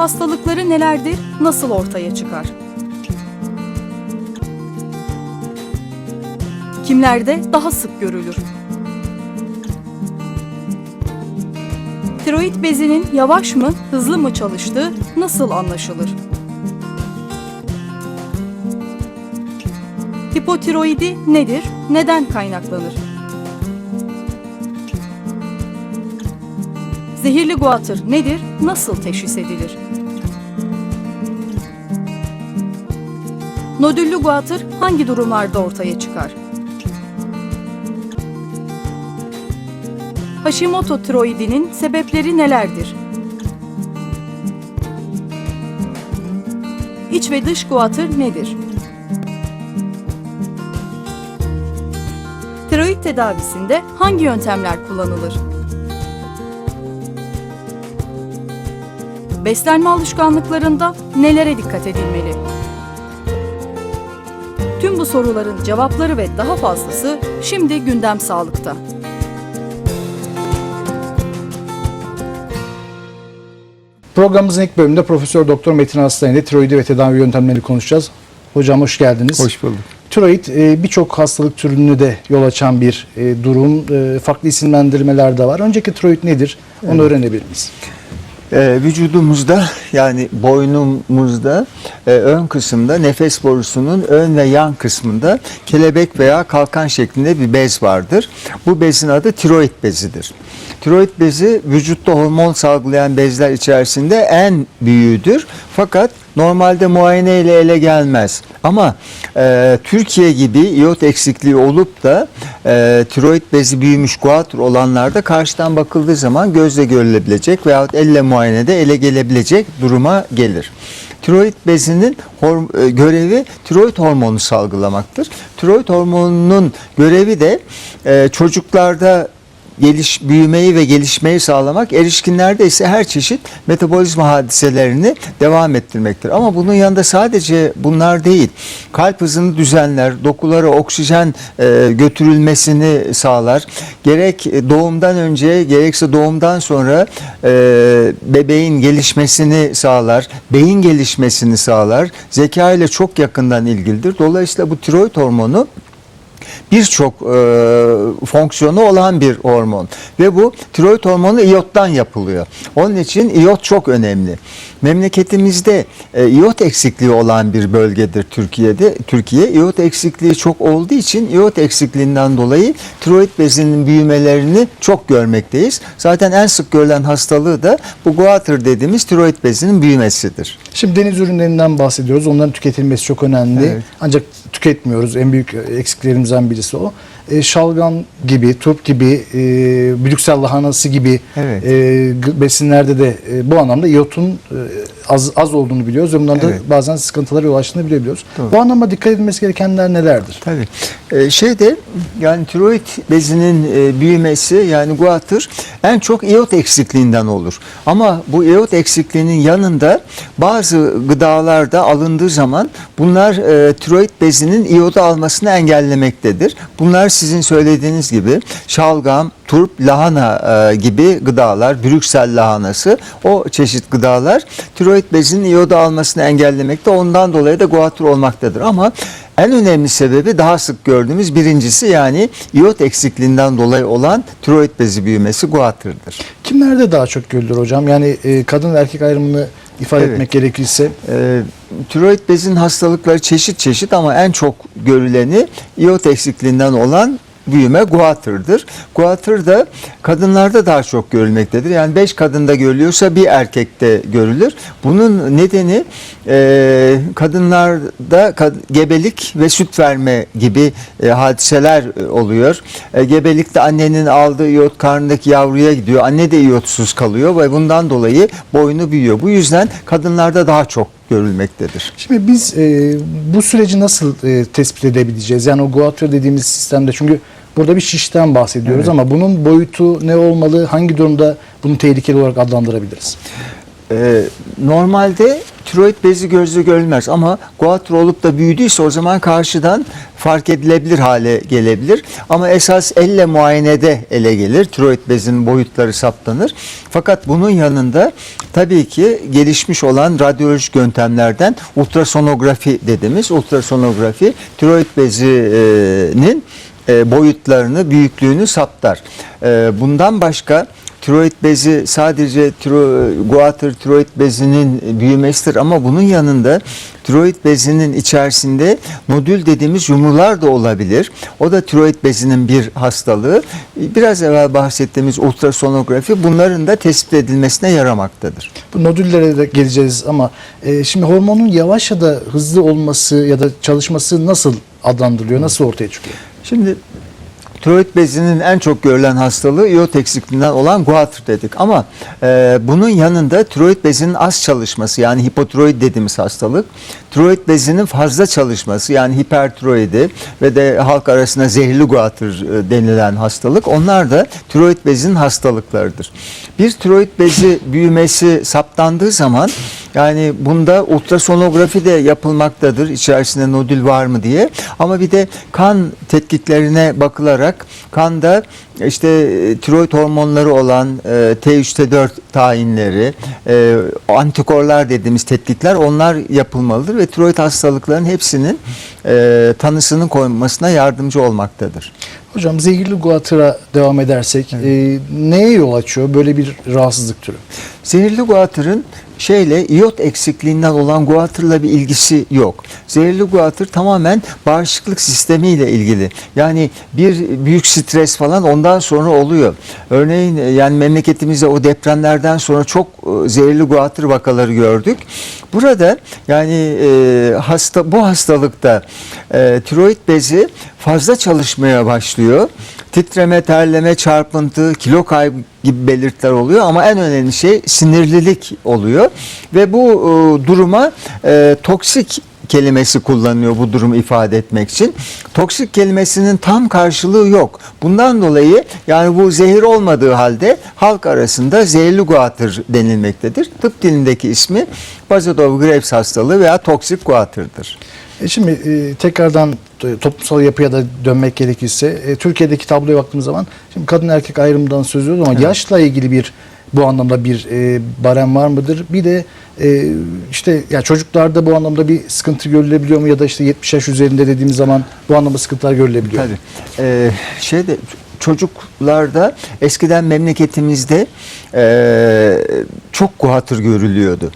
Hastalıkları nelerdir? Nasıl ortaya çıkar? Kimlerde daha sık görülür? Tiroid bezinin yavaş mı, hızlı mı çalıştığı nasıl anlaşılır? Hipotiroidi nedir? Neden kaynaklanır? Zehirli guatr nedir? Nasıl teşhis edilir? Nodüllü guatr hangi durumlarda ortaya çıkar? Hashimoto tiroidinin sebepleri nelerdir? İç ve dış guatr nedir? Tiroid tedavisinde hangi yöntemler kullanılır? Beslenme alışkanlıklarında nelere dikkat edilmeli? Tüm bu soruların cevapları ve daha fazlası şimdi gündem sağlıkta. Programımızın ilk bölümünde Profesör Doktor Metin Aslan ile tiroidi ve tedavi yöntemleri konuşacağız. Hocam hoş geldiniz. Hoş bulduk. Tiroid e, birçok hastalık türünü de yol açan bir e, durum. E, Farklı isimlendirmeler de var. Önceki tiroid nedir? Onu öğrenebilir miyiz? Ee, vücudumuzda yani boynumuzda e, ön kısımda nefes borusunun ön ve yan kısmında kelebek veya kalkan şeklinde bir bez vardır. Bu bezin adı tiroid bezidir. Tiroid bezi vücutta hormon salgılayan bezler içerisinde en büyüğüdür. Fakat normalde muayene ile ele gelmez. Ama e, Türkiye gibi iot eksikliği olup da e, tiroid bezi büyümüş guatr olanlarda karşıdan bakıldığı zaman gözle görülebilecek veyahut elle muayenede ele gelebilecek duruma gelir. Tiroid bezinin e, görevi tiroid hormonu salgılamaktır. Tiroid hormonunun görevi de e, çocuklarda geliş, büyümeyi ve gelişmeyi sağlamak, erişkinlerde ise her çeşit metabolizma hadiselerini devam ettirmektir. Ama bunun yanında sadece bunlar değil, kalp hızını düzenler, dokulara oksijen e, götürülmesini sağlar. Gerek doğumdan önce gerekse doğumdan sonra e, bebeğin gelişmesini sağlar, beyin gelişmesini sağlar, zeka ile çok yakından ilgilidir. Dolayısıyla bu tiroid hormonu birçok e, fonksiyonu olan bir hormon ve bu tiroid hormonu iyottan yapılıyor. Onun için iyot çok önemli. Memleketimizde e, iyot eksikliği olan bir bölgedir Türkiye'de. Türkiye iyot eksikliği çok olduğu için iyot eksikliğinden dolayı tiroid bezinin büyümelerini çok görmekteyiz. Zaten en sık görülen hastalığı da bu guatr dediğimiz tiroid bezinin büyümesidir. Şimdi deniz ürünlerinden bahsediyoruz. Onların tüketilmesi çok önemli. Evet. Ancak tüketmiyoruz. En büyük eksiklerimizden birisi o. E, şalgam gibi, turp gibi, e, Brüksel lahanası gibi Evet. e, besinlerde de e, bu anlamda iyotun e, az az olduğunu biliyoruz ve bunların da Evet. bazen sıkıntılara yol açtığını bilebiliyoruz. Doğru. Bu anlamda dikkat edilmesi gerekenler nelerdir? Tabii. Ee, şeyde yani tiroid bezinin e, büyümesi yani guatr en çok iot eksikliğinden olur. Ama bu iot eksikliğinin yanında bazı gıdalarda alındığı zaman bunlar e, tiroid bezinin iodu almasını engellemektedir. Bunlar sizin söylediğiniz gibi şalgam, turp, lahana e, gibi gıdalar, Brüksel lahanası o çeşit gıdalar tiroid bezinin iodu almasını engellemekte. Ondan dolayı da guatr olmaktadır. Ama en önemli sebebi daha sık gördüğümüz birincisi yani iot eksikliğinden dolayı olan tiroid bezi büyümesi guatr'dır. Kimlerde daha çok görülür hocam? Yani e, kadın ve erkek ayrımını ifade Evet. etmek gerekirse Ee, tiroid bezin hastalıkları çeşit çeşit ama en çok görüleni iot eksikliğinden olan büyüme guatr'dır. Guatr da kadınlarda daha çok görülmektedir. Yani 5 kadında görülüyorsa bir erkekte görülür. Bunun nedeni e, kadınlarda kad- gebelik ve süt verme gibi e, hadiseler e, oluyor. E, gebelikte annenin aldığı iot karnındaki yavruya gidiyor. Anne de iyotsuz kalıyor ve bundan dolayı boynu büyüyor. Bu yüzden kadınlarda daha çok görülmektedir. Şimdi biz e, bu süreci nasıl e, tespit edebileceğiz? Yani o guatr dediğimiz sistemde çünkü burada bir şişten bahsediyoruz Evet. ama bunun boyutu ne olmalı? Hangi durumda bunu tehlikeli olarak adlandırabiliriz? Ee, normalde tiroid bezi gözle görülmez ama guatr olup da büyüdüyse o zaman karşıdan fark edilebilir hale gelebilir. Ama esas elle muayenede ele gelir. Tiroid bezinin boyutları saptanır. Fakat bunun yanında tabii ki gelişmiş olan radyolojik yöntemlerden ultrasonografi dediğimiz ultrasonografi tiroid bezinin e, boyutlarını, büyüklüğünü saptar. E, bundan başka tiroid bezi sadece tiro, guatr tiroid bezinin büyümesidir ama bunun yanında tiroid bezinin içerisinde nodül dediğimiz yumrular da olabilir. O da tiroid bezinin bir hastalığı. Biraz evvel bahsettiğimiz ultrasonografi bunların da tespit edilmesine yaramaktadır. Bu nodüllere de geleceğiz ama e, şimdi hormonun yavaş ya da hızlı olması ya da çalışması nasıl adlandırılıyor, nasıl ortaya çıkıyor? Şimdi tiroid bezinin en çok görülen hastalığı iot eksikliğinden olan guatr dedik. Ama e, bunun yanında tiroid bezinin az çalışması yani hipotiroid dediğimiz hastalık, tiroid bezinin fazla çalışması yani hipertiroidi ve de halk arasında zehirli guatr e, denilen hastalık onlar da tiroid bezinin hastalıklarıdır. Bir tiroid bezi büyümesi saptandığı zaman yani bunda ultrasonografi de yapılmaktadır içerisinde nodül var mı diye. Ama bir de kan tetkiklerine bakılarak kanda işte e, tiroid hormonları olan e, T3 T4 tayinleri, e, antikorlar dediğimiz tetkikler onlar yapılmalıdır ve tiroid hastalıkların hepsinin e, tanısının konmasına yardımcı olmaktadır. Hocam zehirli guatıra devam edersek e, neye yol açıyor böyle bir rahatsızlık türü? Zehirli guatırın şeyle iot eksikliğinden olan guatırla bir ilgisi yok. Zehirli guatır tamamen bağışıklık sistemiyle ilgili. Yani bir büyük stres falan ondan sonra oluyor. Örneğin e, yani memleketimizde o depremlerden sonra çok e, zehirli guatır vakaları gördük. Burada yani e, hasta bu hastalıkta e, tiroid bezi fazla çalışmaya başlıyor. Titreme, terleme, çarpıntı, kilo kaybı gibi belirtiler oluyor ama en önemli şey sinirlilik oluyor ve bu e, duruma e, toksik kelimesi kullanıyor bu durumu ifade etmek için. Toksik kelimesinin tam karşılığı yok. Bundan dolayı yani bu zehir olmadığı halde halk arasında zehirli guatr denilmektedir. Tıp dilindeki ismi Bazodov-Graves hastalığı veya toksik guatr'dır. E şimdi e, tekrardan toplumsal yapıya da dönmek gerekirse e, Türkiye'deki tabloya baktığımız zaman şimdi kadın erkek ayrımından söz ediyoruz ama yaşla ilgili bir bu anlamda bir e, barem var mıdır? Bir de e, işte ya çocuklarda bu anlamda bir sıkıntı görülebiliyor mu ya da işte 70 yaş üzerinde dediğimiz zaman bu anlamda sıkıntılar görülebiliyor. mu? Tabii. Ee, şeyde çocuklarda eskiden memleketimizde e, çok guatr görülüyordu.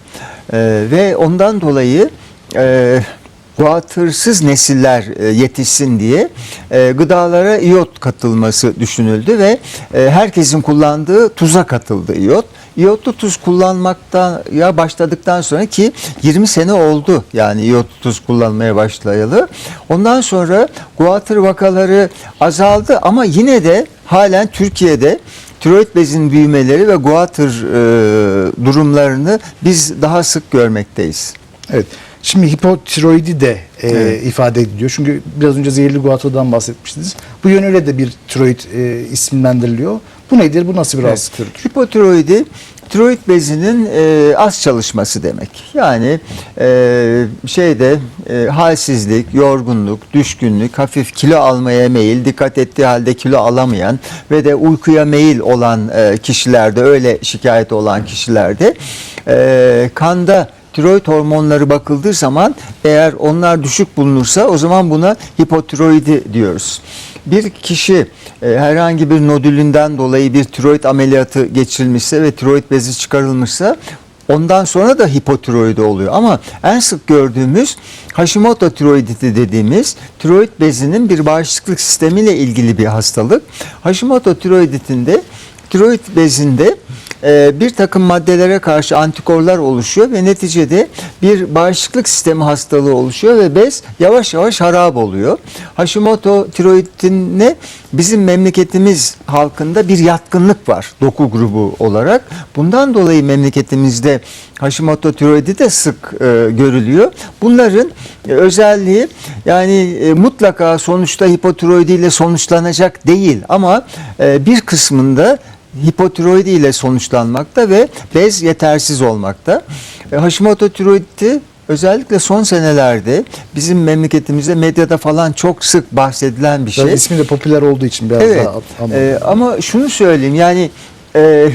E, ve ondan dolayı e, guatırsız nesiller e, yetişsin diye e, gıdalara iot katılması düşünüldü ve e, herkesin kullandığı tuza katıldı iot. İyotlu tuz kullanmaktan ya başladıktan sonra ki 20 sene oldu yani iyotlu tuz kullanmaya başlayalı. Ondan sonra guatr vakaları azaldı ama yine de halen Türkiye'de tiroid bezin büyümeleri ve guatr e, durumlarını biz daha sık görmekteyiz. Evet. Şimdi hipotiroidi de e, Evet. ifade ediliyor. Çünkü biraz önce zehirli guatradan bahsetmiştiniz. Bu yönüyle de bir tiroid e, isimlendiriliyor. Bu nedir? Bu nasıl bir rahatsızlık türüdür? Hipotiroidi tiroid bezinin e, az çalışması demek. Yani e, şeyde e, halsizlik, yorgunluk, düşkünlük, hafif kilo almaya meyil, dikkat ettiği halde kilo alamayan ve de uykuya meyil olan e, kişilerde, öyle şikayet olan kişilerde e, kanda tiroid hormonları bakıldığı zaman eğer onlar düşük bulunursa o zaman buna hipotiroidi diyoruz. Bir kişi e, herhangi bir nodülünden dolayı bir tiroid ameliyatı geçirilmişse ve tiroid bezi çıkarılmışsa ondan sonra da hipotiroidi oluyor. Ama en sık gördüğümüz Hashimoto tiroiditi dediğimiz tiroid bezinin bir bağışıklık sistemiyle ilgili bir hastalık. Hashimoto tiroiditinde tiroid bezinde e, bir takım maddelere karşı antikorlar oluşuyor ve neticede bir bağışıklık sistemi hastalığı oluşuyor ve bez yavaş yavaş harap oluyor. Hashimoto tiroidine bizim memleketimiz halkında bir yatkınlık var doku grubu olarak. Bundan dolayı memleketimizde Hashimoto tiroidi de sık e, görülüyor. Bunların e, özelliği yani e, mutlaka sonuçta hipotiroidi ile sonuçlanacak değil ama e, bir kısmında hipotiroidi ile sonuçlanmakta ve bez yetersiz olmakta. E, Hashimoto tiroidi özellikle son senelerde bizim memleketimizde medyada falan çok sık bahsedilen bir Biraz şey. ismi de popüler olduğu için biraz Evet. daha ama Ee, ama şunu söyleyeyim yani e,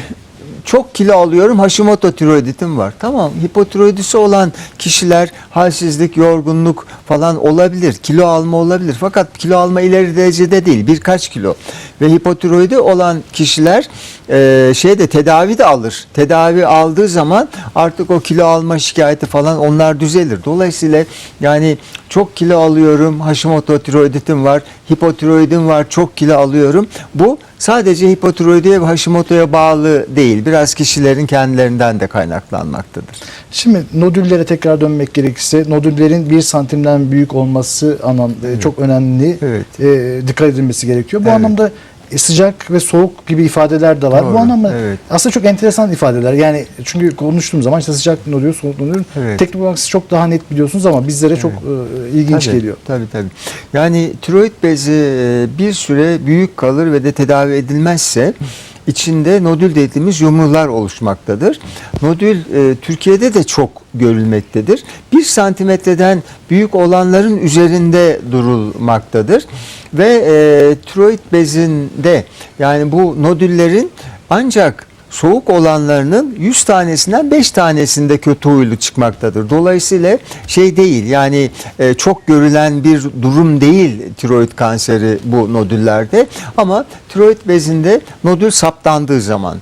çok kilo alıyorum Hashimoto tiroiditim var. Tamam hipotiroidisi olan kişiler halsizlik, yorgunluk falan olabilir. Kilo alma olabilir. Fakat kilo alma ileri derecede değil. Birkaç kilo. Ve hipotiroidi olan kişiler e, şeyde tedavi de alır. Tedavi aldığı zaman artık o kilo alma şikayeti falan onlar düzelir. Dolayısıyla yani çok kilo alıyorum, Hashimoto tiroiditim var, hipotiroidim var, çok kilo alıyorum. Bu sadece hipotiroidiye ve Hashimoto'ya bağlı değil. Biraz kişilerin kendilerinden de kaynaklanmaktadır. Şimdi nodüllere tekrar dönmek gerekirse nodüllerin bir santimden büyük olması anan e, çok önemli. Evet. E, dikkat edilmesi gerekiyor. Bu Evet. anlamda sıcak ve soğuk gibi ifadeler de var. Doğru, Bu anlamda evet. aslında çok enteresan ifadeler. Yani çünkü konuştuğum zaman işte sıcak nodül, soğuk nodül Evet. teknik olarak siz çok daha net biliyorsunuz ama bizlere çok e, ilginç Tabii, geliyor. Tabii tabii. Yani tiroid bezi e, bir süre büyük kalır ve de tedavi edilmezse içinde nodül dediğimiz yumrular oluşmaktadır. Nodül e, Türkiye'de de çok görülmektedir. Bir santimetreden büyük olanların üzerinde durulmaktadır. Ve e, tiroid bezinde yani bu nodüllerin ancak soğuk olanlarının 100 tanesinden 5 tanesinde kötü huylu çıkmaktadır. Dolayısıyla şey değil yani e, çok görülen bir durum değil tiroid kanseri bu nodüllerde ama tiroid bezinde nodül saptandığı zaman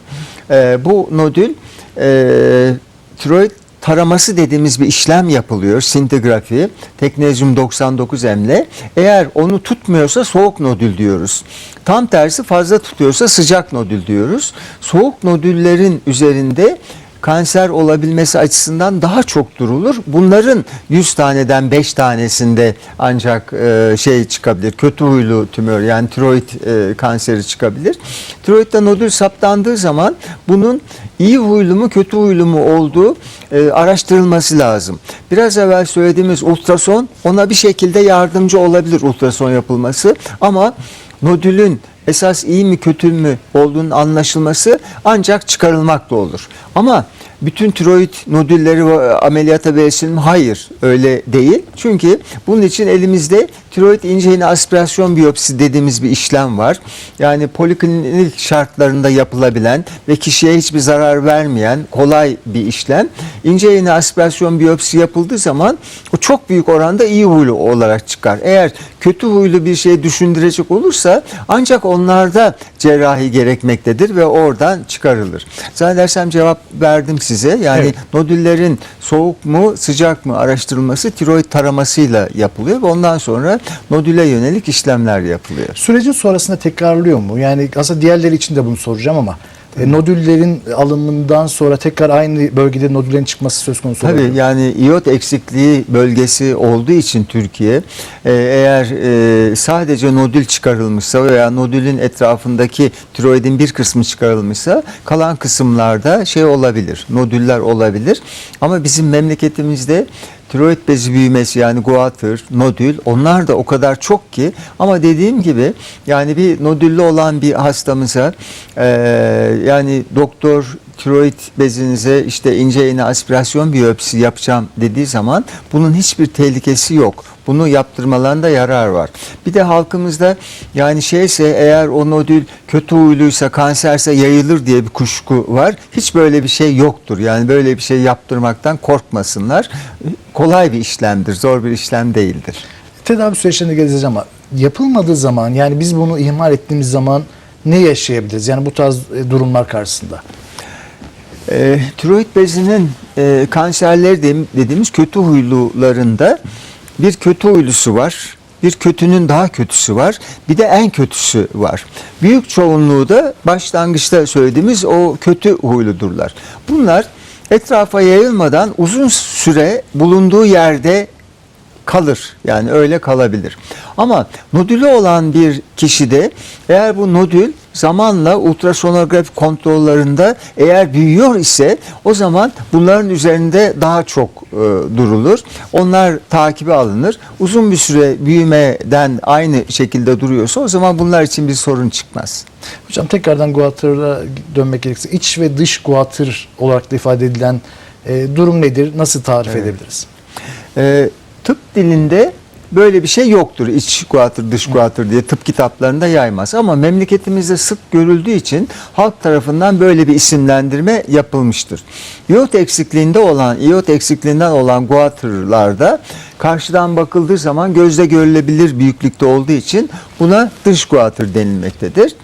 e, bu nodül e, tiroid taraması dediğimiz bir işlem yapılıyor. Sintigrafi, teknezyum 99 emle. Eğer onu tutmuyorsa soğuk nodül diyoruz. Tam tersi fazla tutuyorsa sıcak nodül diyoruz. Soğuk nodüllerin üzerinde kanser olabilmesi açısından daha çok durulur. Bunların 100 taneden 5 tanesinde ancak e, şey çıkabilir. Kötü huylu tümör yani tiroid e, kanseri çıkabilir. Tiroidde nodül saptandığı zaman bunun iyi huylu mu kötü huylu mu olduğu e, araştırılması lazım. Biraz evvel söylediğimiz ultrason ona bir şekilde yardımcı olabilir ultrason yapılması ama nodülün esas iyi mi kötü mü olduğunun anlaşılması ancak çıkarılmakla olur. Ama bütün tiroid nodülleri e, ameliyata verilsin mi? Hayır öyle değil. Çünkü bunun için elimizde tiroid ince iğne aspirasyon biyopsi dediğimiz bir işlem var. Yani poliklinik şartlarında yapılabilen ve kişiye hiçbir zarar vermeyen kolay bir işlem. İnce iğne aspirasyon biyopsi yapıldığı zaman o çok büyük oranda iyi huylu olarak çıkar. Eğer kötü huylu bir şey düşündürecek olursa ancak onlarda cerrahi gerekmektedir ve oradan çıkarılır. Zannedersem cevap verdim size. Yani Evet. nodüllerin soğuk mu sıcak mı araştırılması tiroid taramasıyla yapılıyor ve ondan sonra nodüle yönelik işlemler yapılıyor. Sürecin sonrasında tekrarlıyor mu? Yani aslında diğerleri için de bunu soracağım ama e, nodüllerin alımından sonra tekrar aynı bölgede nodüllerin çıkması söz konusu Tabii olabilir mi? yani iot eksikliği bölgesi olduğu için Türkiye e, eğer e, sadece nodül çıkarılmışsa veya nodülün etrafındaki tiroidin bir kısmı çıkarılmışsa kalan kısımlarda şey olabilir, nodüller olabilir. Ama bizim memleketimizde tiroid bezi büyümesi yani guatr, nodül onlar da o kadar çok ki ama dediğim gibi yani bir nodüllü olan bir hastamıza e, yani doktor tiroid bezinize işte ince iğne aspirasyon biyopsi yapacağım dediği zaman bunun hiçbir tehlikesi yok. Bunu yaptırmalarında yarar var. Bir de halkımızda yani şeyse eğer o nodül kötü huyluysa kanserse yayılır diye bir kuşku var. Hiç böyle bir şey yoktur. Yani böyle bir şey yaptırmaktan korkmasınlar. Kolay bir işlemdir. Zor bir işlem değildir. Tedavi süreçlerine geleceğiz ama yapılmadığı zaman yani biz bunu ihmal ettiğimiz zaman ne yaşayabiliriz? Yani bu tarz e, durumlar karşısında. E, tiroid bezinin e, kanserleri de- dediğimiz kötü huylularında bir kötü huylusu var. Bir kötünün daha kötüsü var. Bir de en kötüsü var. Büyük çoğunluğu da başlangıçta söylediğimiz o kötü huyludurlar. Bunlar etrafa yayılmadan uzun süre bulunduğu yerde kalır. Yani öyle kalabilir. Ama nodülü olan bir kişide eğer bu nodül zamanla ultrasonografi kontrollerinde eğer büyüyor ise o zaman bunların üzerinde daha çok e, durulur. Onlar takibe alınır. Uzun bir süre büyümeden aynı şekilde duruyorsa o zaman bunlar için bir sorun çıkmaz. Hocam tekrardan guatır'a dönmek gerekirse iç ve dış guatır olarak da ifade edilen e, durum nedir? Nasıl tarif edebiliriz? Ee, tıp dilinde böyle bir şey yoktur. İç guatır, dış guatır diye tıp kitaplarında yaymaz. Ama memleketimizde sık görüldüğü için halk tarafından böyle bir isimlendirme yapılmıştır. İyot eksikliğinde olan, iyot eksikliğinden olan guatırlarda karşıdan bakıldığı zaman gözle görülebilir büyüklükte olduğu için buna dış guatır denilmektedir.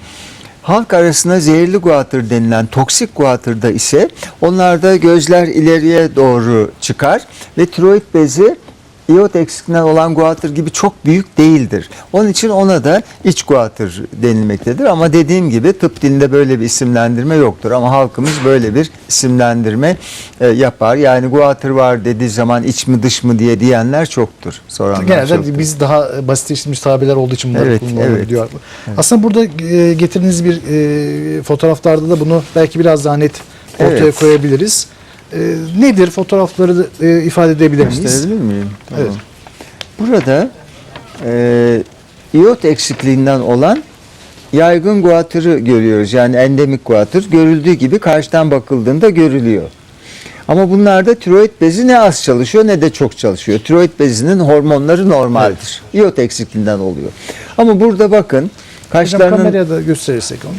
Halk arasında zehirli guatır denilen toksik guatırda ise onlarda gözler ileriye doğru çıkar ve tiroid bezi iot eksikliğinden olan guatır gibi çok büyük değildir. Onun için ona da iç guatır denilmektedir. Ama dediğim gibi tıp dilinde böyle bir isimlendirme yoktur. Ama halkımız böyle bir isimlendirme e, yapar. Yani guatır var dediği zaman iç mi dış mı diye diyenler çoktur. Soranlar Genelde çoktur. biz daha e, basitleştirilmiş tabirler olduğu için bunları Evet, kullanılabiliyor. Aslında burada e, getirdiğiniz bir e, fotoğraflarda da bunu belki biraz daha net ortaya Evet. koyabiliriz. E, nedir? Fotoğrafları e, ifade edebilir miyiz? Gösterebilir miyim? Evet. Burada e, iot eksikliğinden olan yaygın guatırı görüyoruz. Yani endemik guatır görüldüğü gibi karşıdan bakıldığında görülüyor. Ama bunlarda tiroid bezi ne az çalışıyor ne de çok çalışıyor. Tiroid bezinin hormonları normaldir. İyot eksikliğinden oluyor. Ama burada bakın Hocam kaşlarının kameraya da gösterirsek onu.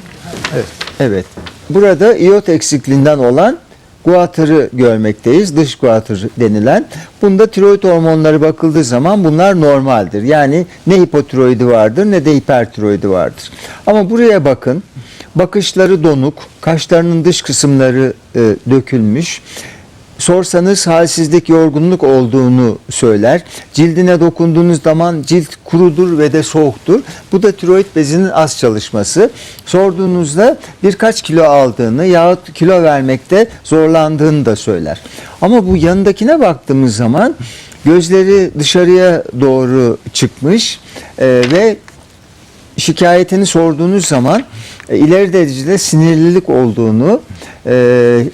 Evet. Evet. Burada iot eksikliğinden olan guatırı görmekteyiz. Dış guatır denilen. Bunda tiroid hormonları bakıldığı zaman bunlar normaldir. Yani ne hipotiroidi vardır ne de hipertiroidi vardır. Ama buraya bakın. Bakışları donuk, kaşlarının dış kısımları e, dökülmüş. Sorsanız halsizlik, yorgunluk olduğunu söyler. Cildine dokunduğunuz zaman cilt kurudur ve de soğuktur. Bu da tiroid bezinin az çalışması. Sorduğunuzda birkaç kilo aldığını yahut kilo vermekte zorlandığını da söyler. Ama bu yanındakine baktığımız zaman gözleri dışarıya doğru çıkmış e, ve şikayetini sorduğunuz zaman e, ileri derecede sinirlilik olduğunu, e,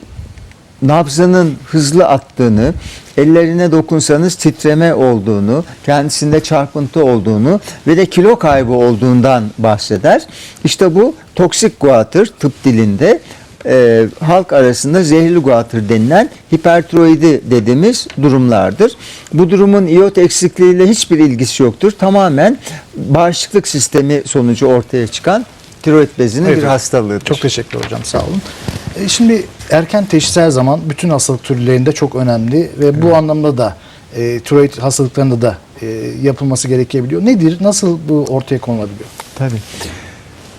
nabzının hızlı attığını, ellerine dokunsanız titreme olduğunu, kendisinde çarpıntı olduğunu ve de kilo kaybı olduğundan bahseder. İşte bu toksik guatır tıp dilinde e, halk arasında zehirli guatır denilen hipertiroidi dediğimiz durumlardır. Bu durumun iot eksikliğiyle hiçbir ilgisi yoktur. Tamamen bağışıklık sistemi sonucu ortaya çıkan tiroid bezinin Evet bir hastalığıdır. Çok teşekkür hocam sağ olun. E, şimdi erken teşhis her zaman bütün hastalık türlerinde çok önemli ve bu anlamda da e, tiroid hastalıklarında da e, yapılması gerekebiliyor. Nedir? Nasıl bu ortaya konulabiliyor? Tabii.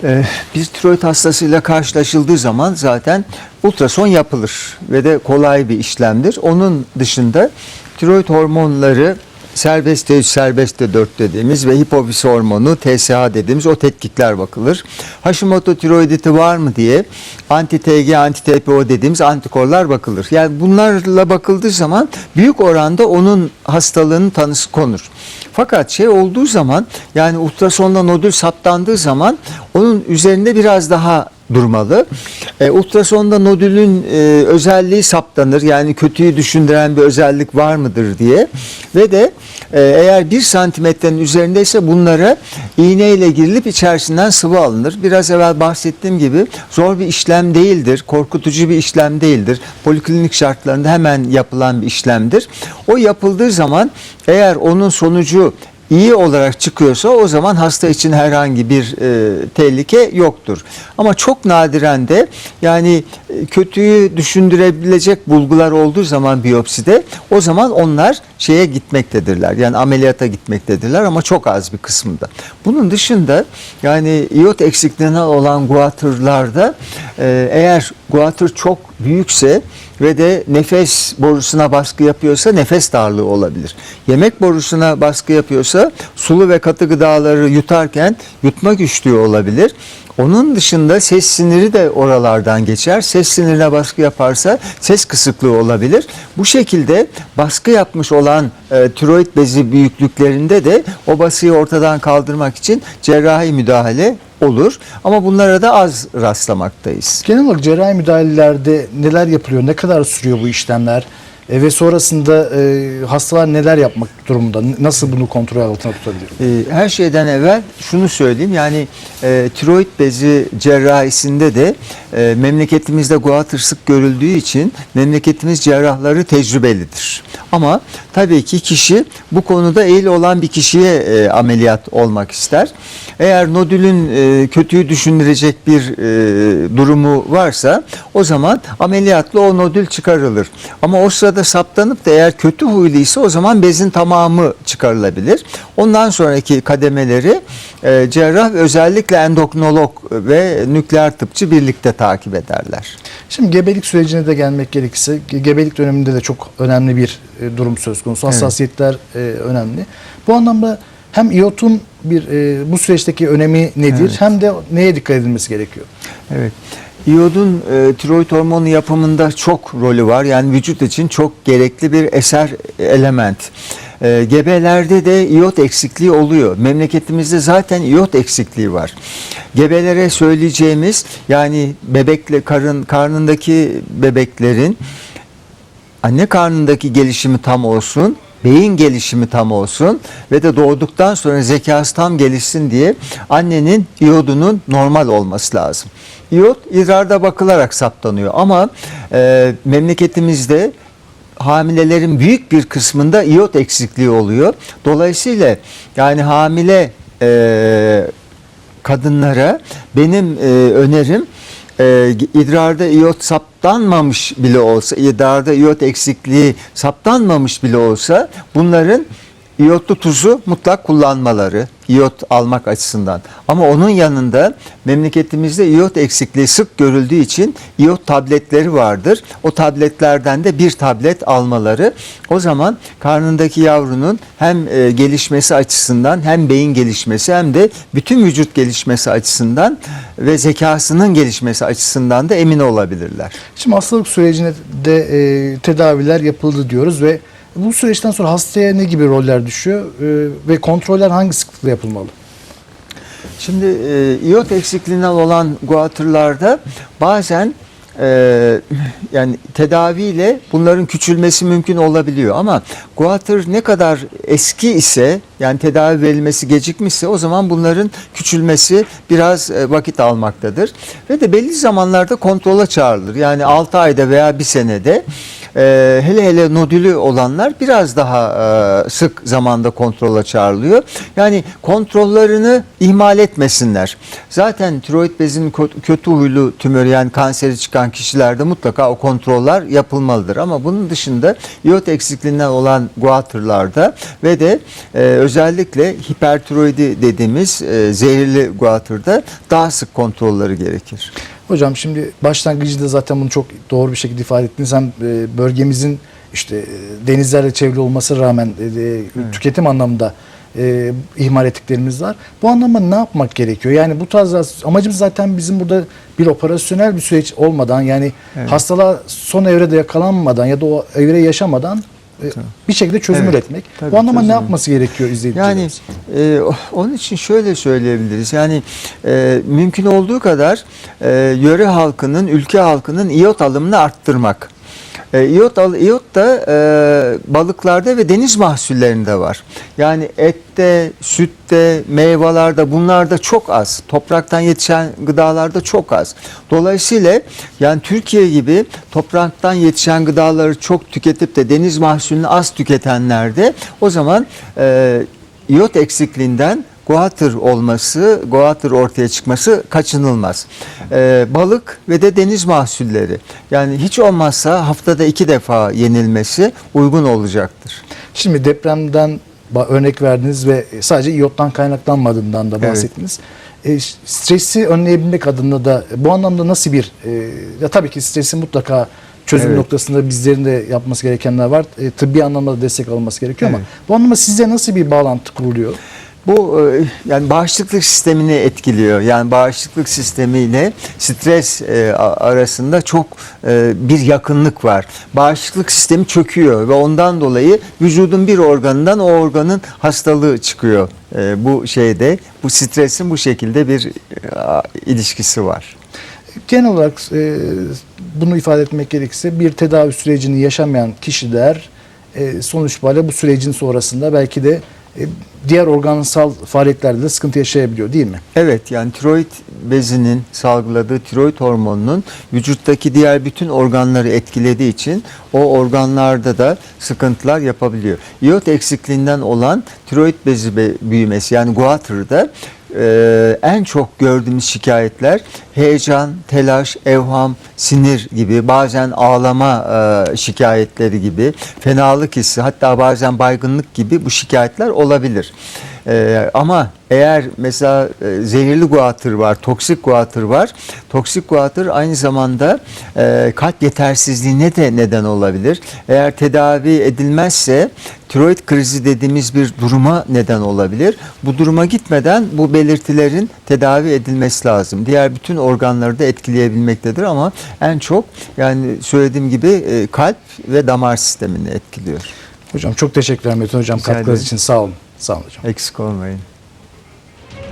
Ee, bir tiroid hastasıyla karşılaşıldığı zaman zaten ultrason yapılır ve de kolay bir işlemdir. Onun dışında tiroid hormonları serbest T3, serbest T4 dediğimiz ve hipofiz hormonu TSH dediğimiz o tetkikler bakılır. Hashimoto tiroiditi var mı diye anti-TG, anti-TPO dediğimiz antikorlar bakılır. Yani bunlarla bakıldığı zaman büyük oranda onun hastalığının tanısı konur. Fakat şey olduğu zaman yani ultrasonla nodül saptandığı zaman onun üzerinde biraz daha durmalı. E, ultrasonda nodülün e, özelliği saptanır. Yani kötüyü düşündüren bir özellik var mıdır diye. Ve de eğer bir santimetrenin üzerindeyse bunlara iğneyle girilip içerisinden sıvı alınır. Biraz evvel bahsettiğim gibi zor bir işlem değildir. Korkutucu bir işlem değildir. Poliklinik şartlarında hemen yapılan bir işlemdir. O yapıldığı zaman eğer onun sonucu iyi olarak çıkıyorsa o zaman hasta için herhangi bir e, tehlike yoktur. Ama çok nadiren de yani e, kötüyü düşündürebilecek bulgular olduğu zaman biyopside o zaman onlar şeye gitmektedirler. Yani ameliyata gitmektedirler ama çok az bir kısmında. Bunun dışında yani iot eksikliğinden olan guatırlarda e, eğer guatır çok büyükse ve de nefes borusuna baskı yapıyorsa nefes darlığı olabilir. Yemek borusuna baskı yapıyorsa sulu ve katı gıdaları yutarken yutma güçlüğü olabilir. Onun dışında ses siniri de oralardan geçer. Ses sinirine baskı yaparsa ses kısıklığı olabilir. Bu şekilde baskı yapmış olan e, tiroid bezi büyüklüklerinde de o basıyı ortadan kaldırmak için cerrahi müdahale olur. Ama bunlara da az rastlamaktayız. Genel olarak cerrahi müdahalelerde neler yapılıyor, ne kadar sürüyor bu işlemler E, ve sonrasında e, hastalar neler yapmak durumunda, nasıl bunu kontrol altına tutabilir? Ee, Her şeyden evvel şunu söyleyeyim yani e, tiroid bezi cerrahisinde de e, memleketimizde guatr sık görüldüğü için memleketimiz cerrahları tecrübelidir. Ama tabii ki kişi bu konuda eğil olan bir kişiye e, ameliyat olmak ister. Eğer nodülün e, kötüyü düşündürecek bir e, durumu varsa o zaman ameliyatla o nodül çıkarılır. Ama o sırada saptanıp da eğer kötü huyluysa o zaman bezin tamamı çıkarılabilir. Ondan sonraki kademeleri e, cerrah özellikle endokrinolog ve nükleer tıpçı birlikte takip ederler. Şimdi gebelik sürecine de gelmek gerekirse, ge- gebelik döneminde de çok önemli bir e, durum söz konusu. Hassasiyetler e, önemli. Bu anlamda hem iotun bir e, bu süreçteki önemi nedir Evet. hem de neye dikkat edilmesi gerekiyor? Evet. İyodun e, tiroid hormonu yapımında çok rolü var. Yani vücut için çok gerekli bir eser element. E, gebelerde de iyot eksikliği oluyor. Memleketimizde zaten iyot eksikliği var. Gebelere söyleyeceğimiz yani bebekle karın karnındaki bebeklerin anne karnındaki gelişimi tam olsun, beyin gelişimi tam olsun ve de doğduktan sonra zekası tam gelişsin diye annenin iyodunun normal olması lazım. İyot idrarda bakılarak saptanıyor ama e, memleketimizde hamilelerin büyük bir kısmında iyot eksikliği oluyor. Dolayısıyla yani hamile e, kadınlara benim e, önerim e, idrarda iyot saptanmamış bile olsa, idrarda iyot eksikliği saptanmamış bile olsa bunların iyotlu tuzu mutlak kullanmaları, iyot almak açısından. Ama onun yanında memleketimizde iyot eksikliği sık görüldüğü için iyot tabletleri vardır. O tabletlerden de bir tablet almaları. O zaman karnındaki yavrunun hem e, gelişmesi açısından hem beyin gelişmesi hem de bütün vücut gelişmesi açısından ve zekasının gelişmesi açısından da emin olabilirler. Şimdi hastalık sürecinde de e, tedaviler yapıldı diyoruz ve bu süreçten sonra hastaya ne gibi roller düşüyor e, ve kontroller hangi sıklıkla yapılmalı? Şimdi e, iot eksikliğinden olan guatırlarda bazen e, yani tedaviyle bunların küçülmesi mümkün olabiliyor ama guatr ne kadar eski ise yani tedavi verilmesi gecikmişse o zaman bunların küçülmesi biraz e, vakit almaktadır ve de belli zamanlarda kontrola çağrılır yani 6 ayda veya bir senede e, hele hele nodülü olanlar biraz daha e, sık zamanda kontrola çağrılıyor. Yani kontrollerini ihmal etmesinler. Zaten tiroid bezinin kö- kötü huylu tümörü yani kanseri çıkan kişilerde mutlaka o kontroller yapılmalıdır. Ama bunun dışında iot eksikliğinden olan guatırlarda ve de e, özellikle hipertiroidi dediğimiz e, zehirli guatırda daha sık kontrolleri gerekir. Hocam şimdi başlangıcında zaten bunu çok doğru bir şekilde ifade ettiniz. Hem e, bölgemizin işte e, denizlerle çevrili olmasına rağmen e, e, tüketim anlamında e, ihmal ettiklerimiz var. Bu anlamda ne yapmak gerekiyor? Yani bu tarz amacımız zaten bizim burada bir operasyonel bir süreç olmadan yani Evet. hastalığa son evrede yakalanmadan ya da o evre yaşamadan e, bir şekilde çözüm Evet. üretmek. Tabii, bu anlamda ne yapması gerekiyor Yani izleyicilerimiz? e, onun için şöyle söyleyebiliriz. Yani e, mümkün olduğu kadar e, yöre halkının, ülke halkının iyot alımını arttırmak. E, iyot da e, balıklarda ve deniz mahsullerinde var. Yani ette, sütte, meyvelerde bunlarda çok az. Topraktan yetişen gıdalarda çok az. Dolayısıyla yani Türkiye gibi topraktan yetişen gıdaları çok tüketip de deniz mahsulünü az tüketenlerde o zaman e, iyot eksikliğinden guatr olması, guatr ortaya çıkması kaçınılmaz. Ee, balık ve de deniz mahsulleri. Yani hiç olmazsa haftada iki defa yenilmesi uygun olacaktır. Şimdi depremden örnek verdiniz ve sadece iyottan kaynaklanmadığından da Evet. bahsettiniz. E, ş- stresi önleyebilmek adına da bu anlamda nasıl bir e, ya tabii ki stresin mutlaka çözüm Evet. noktasında bizlerin de yapması gerekenler var. E, tıbbi anlamda da destek alınması gerekiyor ama Evet. bu anlamda sizce nasıl bir bağlantı kuruluyor? Bu e, yani bağışıklık sistemini etkiliyor. Yani bağışıklık sistemiyle stres e, arasında çok e, bir yakınlık var. Bağışıklık sistemi çöküyor ve ondan dolayı vücudun bir organından o organın hastalığı çıkıyor. Bu şeyde bu stresin bu şekilde bir ilişkisi var. Genel olarak bunu ifade etmek gerekirse bir tedavi sürecini yaşamayan kişiler sonuç itibariyle bu sürecin sonrasında belki de diğer organsal faaliyetlerde de sıkıntı yaşayabiliyor değil mi? Evet yani tiroid bezinin salgıladığı tiroid hormonunun vücuttaki diğer bütün organları etkilediği için o organlarda da sıkıntılar yapabiliyor. İyot eksikliğinden olan tiroid bezi be- büyümesi yani goiter'da e, en çok gördüğümüz şikayetler heyecan, telaş, evham, sinir gibi bazen ağlama e, şikayetleri gibi fenalık hissi hatta bazen baygınlık gibi bu şikayetler olabilir. Ee, ama eğer mesela e, zehirli guatr var, toksik guatr var. Toksik guatr aynı zamanda e, kalp yetersizliğine de neden olabilir. Eğer tedavi edilmezse tiroid krizi dediğimiz bir duruma neden olabilir. Bu duruma gitmeden bu belirtilerin tedavi edilmesi lazım. Diğer bütün organları da etkileyebilmektedir ama en çok yani söylediğim gibi e, kalp ve damar sistemini etkiliyor. Hocam çok teşekkürler Metin Hocam katkılarınız için sağ olun. Sağ olun hocam. Eksik olmayın.